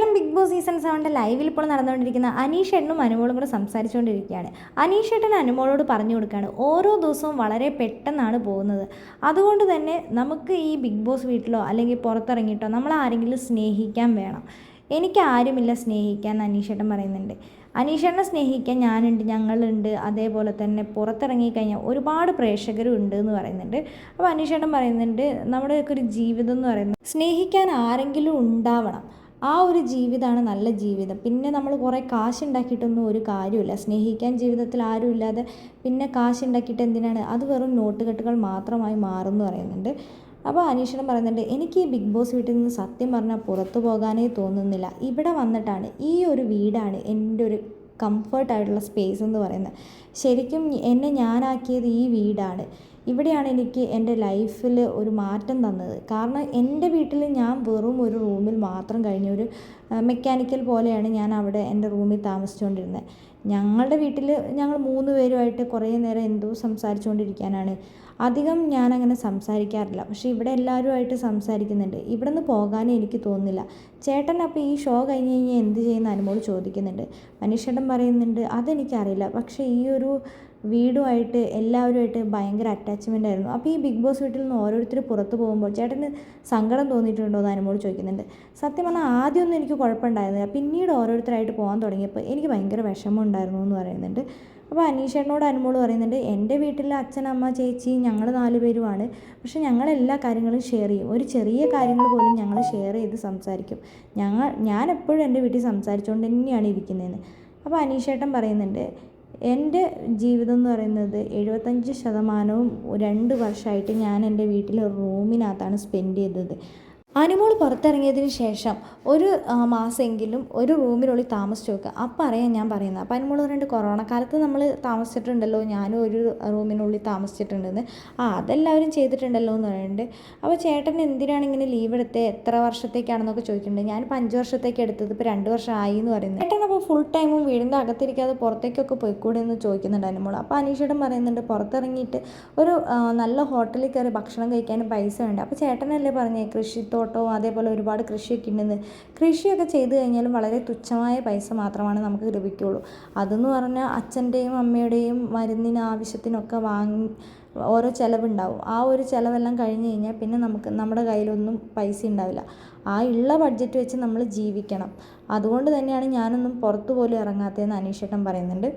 Malayalam big boss season സെവന്റെ ലൈവിൽ ഇപ്പോൾ നടന്നുകൊണ്ടിരിക്കുന്ന അനീഷേട്ടനും അനുമോളും കൂടെ സംസാരിച്ചുകൊണ്ടിരിക്കുകയാണ്. അനീഷ് അനീഷേട്ടൻ അനുമോളോട് പറഞ്ഞു കൊടുക്കുകയാണ് ഓരോ ദിവസവും വളരെ പെട്ടെന്നാണ് പോകുന്നത്. അതുകൊണ്ട് തന്നെ നമുക്ക് ഈ ബിഗ് ബോസ് വീട്ടിലോ അല്ലെങ്കിൽ പുറത്തിറങ്ങിയിട്ടോ നമ്മൾ ആരെങ്കിലും സ്നേഹിക്കാൻ വേണം. എനിക്ക് ആരുമില്ല സ്നേഹിക്കാൻ അനീഷേട്ടൻ പറയുന്നുണ്ട്. അനീഷേട്ടനെ സ്നേഹിക്കാൻ ഞാനുണ്ട് ഞങ്ങളുണ്ട്. അതേപോലെ തന്നെ പുറത്തിറങ്ങിക്കഴിഞ്ഞാൽ ഒരുപാട് പ്രേക്ഷകരും ഉണ്ട് എന്ന് പറയുന്നുണ്ട്. അപ്പോൾ അനീഷേട്ടൻ പറയുന്നുണ്ട് നമ്മുടെയൊക്കെ ഒരു ജീവിതം എന്ന് പറയുന്നത് സ്നേഹിക്കാൻ ആരെങ്കിലും ഉണ്ടാവണം. ആ ഒരു ജീവിതമാണ് നല്ല ജീവിതം. പിന്നെ നമ്മൾ കുറേ കാശ് ഉണ്ടാക്കിയിട്ടൊന്നും ഒരു കാര്യമില്ല. സ്നേഹിക്കാൻ ജീവിതത്തിൽ ആരും ഇല്ലാതെ പിന്നെ കാശ് ഉണ്ടാക്കിയിട്ട് എന്തിനാണ്? അത് വെറും നോട്ടുകെട്ടുകൾ മാത്രമായി മാറും എന്ന് പറയുന്നുണ്ട്. അപ്പോൾ അനീഷണം പറയുന്നുണ്ട് എനിക്ക് ഈ ബിഗ് ബോസ് വീട്ടിൽ നിന്ന് സത്യം പറഞ്ഞാൽ പുറത്തു പോകാനേ തോന്നുന്നില്ല. ഇവിടെ വന്നിട്ടാണ് ഈ ഒരു വീടാണ് എന്റെ ഒരു കംഫർട്ടായിട്ടുള്ള സ്പേസ് എന്ന് പറയുന്നത്. ശരിക്കും എന്നെ ഞാനാക്കിയത് ഈ വീടാണ്. ഇവിടെയാണ് എനിക്ക് എന്റെ ലൈഫിൽ ഒരു മാറ്റം തന്നത്. കാരണം എന്റെ വീട്ടിൽ ഞാൻ വെറും ഒരു റൂമിൽ മാത്രം കഴിഞ്ഞ ഒരു മെക്കാനിക്കൽ പോലെയാണ് ഞാൻ അവിടെ എന്റെ റൂമിൽ താമസിച്ചുകൊണ്ടിരുന്നത്. ഞങ്ങളുടെ വീട്ടിൽ ഞങ്ങൾ മൂന്ന് പേരുമായിട്ട് കുറേ നേരം എന്തോ സംസാരിച്ചുകൊണ്ടിരിക്കാനാണ്. അധികം ഞാൻ അങ്ങനെ സംസാരിക്കാറില്ല. പക്ഷേ ഇവിടെ എല്ലാവരുമായിട്ട് സംസാരിക്കുന്നുണ്ട്. ഇവിടെ നിന്ന് പോകാനേ എനിക്ക് തോന്നുന്നില്ല. ചേട്ടൻ അപ്പോൾ ഈ ഷോ കഴിഞ്ഞ് കഴിഞ്ഞാൽ എന്ത് ചെയ്യുന്ന അനുമോട് ചോദിക്കുന്നുണ്ട്. മനുഷ്യടം പറയുന്നുണ്ട് അതെനിക്കറിയില്ല. പക്ഷേ ഈ ഒരു വീടുമായിട്ട് എല്ലാവരുമായിട്ട് ഭയങ്കര അറ്റാച്ച്മെന്റ് ആയിരുന്നു. അപ്പോൾ ഈ ബിഗ് ബോസ് വീട്ടിൽ നിന്ന് ഓരോരുത്തർ പുറത്ത് പോകുമ്പോൾ ചേട്ടന് സങ്കടം തോന്നിയിട്ടുണ്ടോ എന്ന് അനുമോട് ചോദിക്കുന്നുണ്ട്. സത്യം പറഞ്ഞാൽ ആദ്യമൊന്നും എനിക്ക് കുഴപ്പമുണ്ടായിരുന്നില്ല. പിന്നീട് ഓരോരുത്തരായിട്ട് പോകാൻ തുടങ്ങിയപ്പോൾ എനിക്ക് ഭയങ്കര വിഷമം ഉണ്ടായിരുന്നു എന്ന് പറയുന്നുണ്ട്. അപ്പോൾ അനീഷേട്ടനോട് അനുമോൾ പറയുന്നുണ്ട് എന്റെ വീട്ടിൽ അച്ഛൻ അമ്മ ചേച്ചി ഞങ്ങൾ നാല് പേരുമാണ്. പക്ഷെ ഞങ്ങൾ എല്ലാ കാര്യങ്ങളും ഷെയർ ചെയ്യും. ഒരു ചെറിയ കാര്യങ്ങൾ പോലും ഞങ്ങൾ ഷെയർ ചെയ്ത് സംസാരിക്കും. ഞങ്ങൾ ഞാൻ എപ്പോഴും എന്റെ വീട്ടിൽ സംസാരിച്ചുകൊണ്ട് തന്നെയാണ് ഇരിക്കുന്നതെന്ന്. അപ്പോൾ അനീഷേട്ടൻ പറയുന്നുണ്ട് എന്റെ ജീവിതം എന്ന് പറയുന്നത് എഴുപത്തഞ്ച് ശതമാനവും രണ്ട് വർഷമായിട്ട് ഞാൻ എന്റെ വീട്ടിലെ റൂമിനകത്താണ് സ്പെൻഡ് ചെയ്തത്. അനുമോൾ പുറത്തിറങ്ങിയതിന് ശേഷം ഒരു മാസമെങ്കിലും ഒരു റൂമിനുള്ളിൽ താമസിച്ച് നോക്കുക അപ്പം അറിയാം ഞാൻ പറയുന്നത്. അപ്പം അനുമോൾ പറയുന്നുണ്ട് കൊറോണ കാലത്ത് നമ്മൾ താമസിച്ചിട്ടുണ്ടല്ലോ ഞാനും ഒരു റൂമിനുള്ളിൽ താമസിച്ചിട്ടുണ്ടെന്ന്. ആ അതെല്ലാവരും ചെയ്തിട്ടുണ്ടല്ലോ എന്ന് പറയുന്നുണ്ട്. അപ്പോൾ ചേട്ടൻ എന്തിനാണ് ഇങ്ങനെ ലീവ് എടുത്തത് എത്ര വർഷത്തേക്കാണെന്നൊക്കെ ചോദിക്കുന്നുണ്ട്. ഞാനിപ്പോൾ അഞ്ച് വർഷത്തേക്ക് എടുത്തത് ഇപ്പോൾ രണ്ട് വർഷം ആയി എന്ന് പറയുന്നത്. ചേട്ടൻ അപ്പോൾ ഫുൾ ടൈമും വീടിന്റെ അകത്തിരിക്കാതെ പുറത്തേക്കൊക്കെ പോയിക്കൂടെ എന്ന് ചോദിക്കുന്നുണ്ട് അനുമോൾ അപ്പോൾ അനീഷേട്ടൻ പറയുന്നുണ്ട് പുറത്തിറങ്ങിയിട്ട് ഒരു നല്ല ഹോട്ടലിൽ കയറി ഭക്ഷണം കഴിക്കാനും പൈസ വേണ്ട. അപ്പോൾ ചേട്ടനല്ലേ പറഞ്ഞേ കൃഷി തോട്ടവും അതേപോലെ ഒരുപാട് കൃഷിയൊക്കെ ഉണ്ടെന്ന്. കൃഷിയൊക്കെ ചെയ്തു കഴിഞ്ഞാലും വളരെ തുച്ഛമായ പൈസ മാത്രമാണ് നമുക്ക് ലഭിക്കുകയുള്ളൂ അതെന്ന് പറഞ്ഞാൽ അച്ഛന്റെയും അമ്മയുടെയും മരുന്നിന് ആവശ്യത്തിനൊക്കെ വാങ്ങി ഓരോ ചിലവുണ്ടാവും. ആ ഒരു ചിലവെല്ലാം കഴിഞ്ഞ് കഴിഞ്ഞാൽ പിന്നെ നമുക്ക് നമ്മുടെ കയ്യിലൊന്നും പൈസ ഉണ്ടാവില്ല. ആ ഉള്ള ബഡ്ജറ്റ് വെച്ച് നമ്മൾ ജീവിക്കണം. അതുകൊണ്ട് തന്നെയാണ് ഞാനൊന്നും പുറത്തു പോലും ഇറങ്ങാത്തതെന്ന് അനീഷേട്ടൻ പറയുന്നുണ്ട്.